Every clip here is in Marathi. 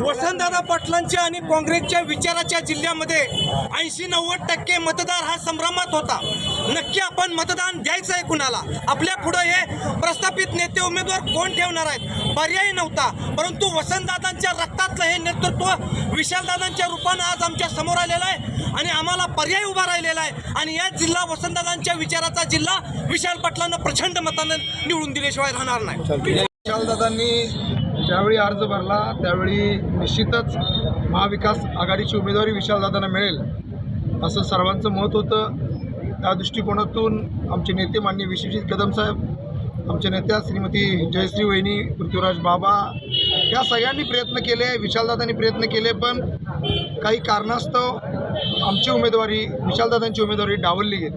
वसंतदादा पाटलांच्या आणि काँग्रेसच्या विचाराच्या जिल्ह्यामध्ये ऐंशी नव्वद टक्के मतदार हा संभ्रमात होता. नक्की आपण मतदान द्यायचं आहे कुणाला? आपल्या पुढं हे प्रस्थापित नेते उमेदवार कोण ठेवणार आहेत? पर्याय नव्हता. परंतु वसंतदादांच्या रक्तातलं हे नेतृत्व विशालदादांच्या रूपानं आज आमच्यासमोर आलेलं आहे आणि आम्हाला पर्याय उभा राहिलेला आहे. आणि या जिल्हा वसंतदादांच्या विचाराचा जिल्हा विशाल पाटलांना प्रचंड मतानं निवडून दिल्याशिवाय राहणार नाही. विशालदादांनी ज्यावेळी अर्ज भरला त्यावेळी निश्चितच महाविकास आघाडीची उमेदवारी विशालदादांना मिळेल असं सर्वांचं मत होतं. त्या दृष्टिकोनातून आमचे नेते माननीय विश्वजित कदम साहेब आमच्या नेत्या श्रीमती जयश्री वहिनी पृथ्वीराज बाबा या सगळ्यांनी प्रयत्न केले विशालदादांनी प्रयत्न केले पण काही कारणास्तव आमची उमेदवारी विशालदादांची उमेदवारी डावलली गेली.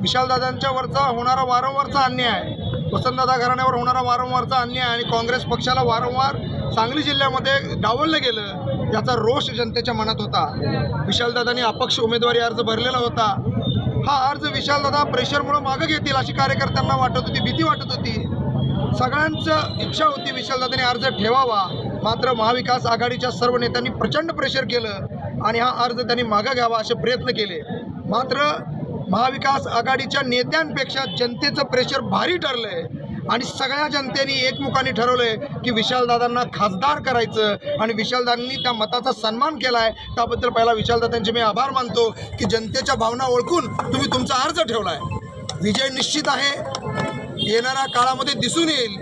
विशालदादांच्यावरचा होणारा वारंवारचा अन्याय वसंतदादा घराण्यावर होणारा वारंवारचा अन्याय आणि काँग्रेस पक्षाला वारंवार सांगली जिल्ह्यामध्ये डावललं गेलं याचा रोष जनतेच्या मनात होता. विशालदादांनी अपक्ष उमेदवारी अर्ज भरलेला होता. हा अर्ज विशालदादा प्रेशरमुळं मागं घेतील अशी कार्यकर्त्यांना वाटत होती भीती वाटत होती. सगळ्यांचं इच्छा होती विशालदादांनी अर्ज ठेवावा. मात्र महाविकास आघाडीच्या सर्व नेत्यांनी प्रचंड प्रेशर केलं आणि हा अर्ज त्यांनी मागं घ्यावा असे प्रयत्न केले. मात्र महाविकास आघाडीच्या नेत्यांपेक्षा जनतेचं प्रेशर भारी ठरलं आहे आणि सगळ्या जनतेने एकमुखाने ठरवलंय की विशालदादांना खासदार करायचं. आणि विशालदादांनी त्या मताचा सन्मान केला आहे त्याबद्दल पहिला विशालदादांचे मी आभार मानतो की जनतेच्या भावना ओळखून तुम्ही तुमचा अर्ज ठेवला आहे विजय निश्चित आहे. येणाऱ्या काळामध्ये दिसून येईल.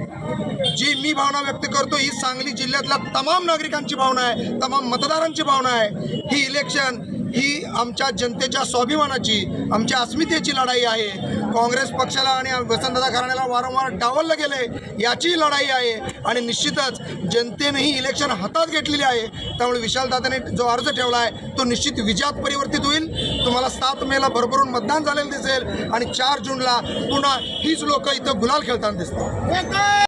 जी मी भावना व्यक्त करतो ही सांगली जिल्ह्यातल्या तमाम नागरिकांची भावना आहे. तमाम मतदारांची भावना आहे. ही इलेक्शन ही आमच्या जनतेच्या स्वाभिमानाची आमच्या अस्मितेची लढाई आहे. काँग्रेस पक्षाला आणि वसंतदादा घराण्याला वारंवार डावललं गेलं याची लढाई आहे. आणि निश्चितच जनतेनेही इलेक्शन हातात घेतलेली आहे. त्यामुळे विशालदादाने जो अर्ज ठेवला आहे तो निश्चित विजयात परिवर्तित होईल. तुम्हाला सात मेला भरभरून मतदान झालेलं दिसेल. आणि चार जूनला पुन्हा हीच लोक इथं गुलाल खेळताना दिसतात.